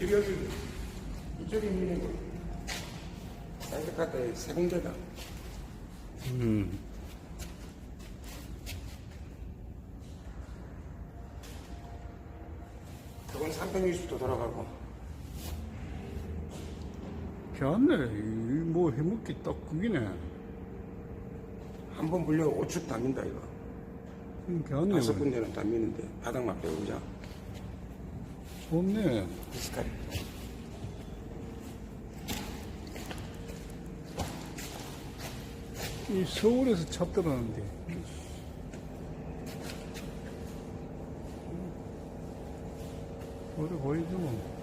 여기 여기 이쪽에 있는 거 쌀가까이 세 군데다 음. 그건 360도 돌아가고 괜찮네. 이뭐 해먹기 딱 그기네. 한 번 불려 우측 담긴다 이거 음, 괜찮네. 다섯 군데는 담미는데 바닥만 그자 좋네. 비스카리 이 서울에서 찾더라는데. 어디 보이죠 뭐.